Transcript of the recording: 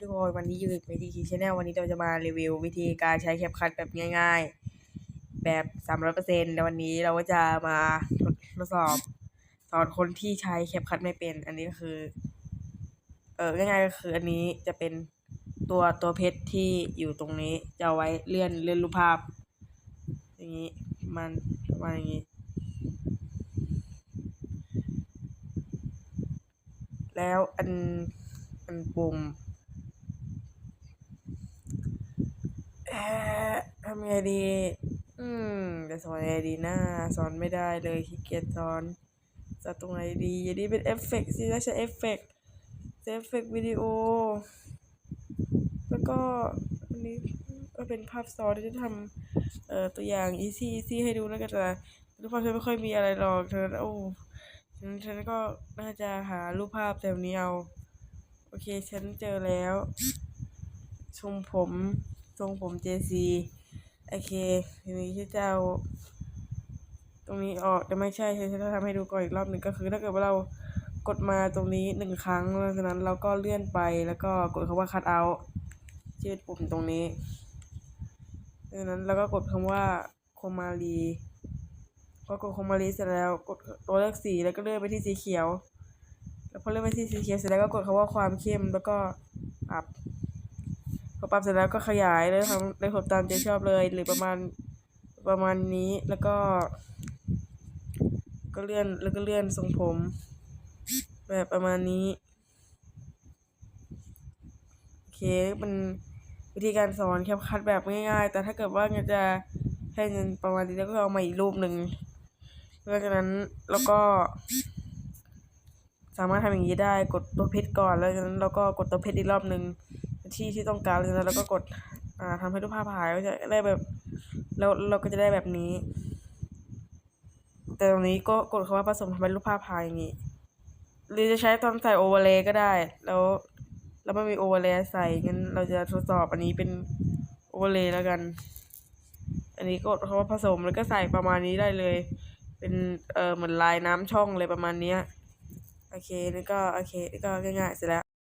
ทุกคนวันนี้อยู่กับวิธีคีชแนลวันนี้เราจะมารีวิว วิธีการใช้แคปคัทแบบง่ายๆ แบบสามร้อยเปอร์เซ็นต์แล้ววันนี้เราก็จะมาทดสอบสอนคนที่ใช้แคปคัทไม่เป็น อันนี้ก็คือ เออง่ายๆก็คืออันนี้จะเป็นตัวตัวเพชรที่อยู่ตรงนี้จะเอาไว้เลื่อนเลื่อนรูปภาพ อย่างนี้มันประมาณอย่างนี้แล้วอันอันปุ่มเอ่อ ทำไงดี อืม จะสอนไงดีนะสอนไม่ได้เลยขี้เกียจสอน จะตรงไหนดีอันนี้เป็นเอฟเฟกต์สิแล้วใช้เอฟเฟกต์เอฟเฟกต์วิดีโอ แล้วก็อันนี้ก็เป็นภาพซ้อนที่จะทำเอ่อตัวอย่าง easy easy ให้ดูแล้วก็จะรูปภาพฉันไม่ค่อยมีอะไรหรอกเธอโอ้ฉันฉันก็น่าจะหารูปภาพแถวนี้เอา โอเค ฉันเจอแล้วทรงผม ทรงผม JC โอเคทีนี้ฉันจะเอาตรงนี้ออกแต่ไม่ใช่ฉันจะทำให้ดูก่อนอีกรอบหนึ่งก็คือ ถ้าเกิดว่าเรากดมาตรงนี้หนึ่งครั้งหลังจากนั้นเราก็เลื่อนไปแล้วก็กดคำว่า cut out ชื่อปุ่มตรงนี้ดังนั้นเราก็กดคำว่าโคมาลีพอกดโคมาลีเสร็จแล้วกดตัวเลือกสีแล้วก็เลื่อนไปที่สีเขียว แล้วพอเลื่อนไปที่สีเขียวเสร็จแล้วก็กดคำว่าความเข้มแล้วก็ปรับ พอปรับเสร็จแล้วก็ขยายเลยทำเลยผมตามใจชอบเลย หรือประมาณประมาณนี้แล้วก็ ก็เลื่อนแล้วก็เลื่อนทรงผม แบบประมาณนี้โอเคมันวิธีการสอนแคปคัดแบบง่ายๆ แต่ถ้าเกิดว่าเงินจะให้เงินประมาณนี้แล้วก็เอามาอีกรูปหนึ่งหลังจากนั้นแล้วก็ สามารถทำอย่างนี้ได้กดตัวเพชรก่อนแล้วจากนั้นเราก็กดตัวเพชรอีกรอบหนึ่ง ที่ที่ต้องการแล้วจากนั้นเราก็กดอ่าทำให้รูปภาพหายก็จะได้แบบแล้วเราก็จะได้แบบนี้ แต่ตรงนี้ก็กดคำว่าผสมทำให้รูปภาพหายอย่างนี้หรือจะใช้ตอนใส่โอเวอร์เลย์ก็ได้ แล้วแล้วไม่มีโอเวอร์เลย์ใส่งั้นเราจะทดสอบอันนี้เป็นโอเวอร์เลย์แล้วกัน อันนี้กดคำว่าผสมแล้วก็ใส่ประมาณนี้ได้เลย เป็นเออเหมือนลายน้ำช่องเลยประมาณเนี้ยโอเคนี่ก็โอเคนี่ก็ง่ายๆเสร็จแล้ว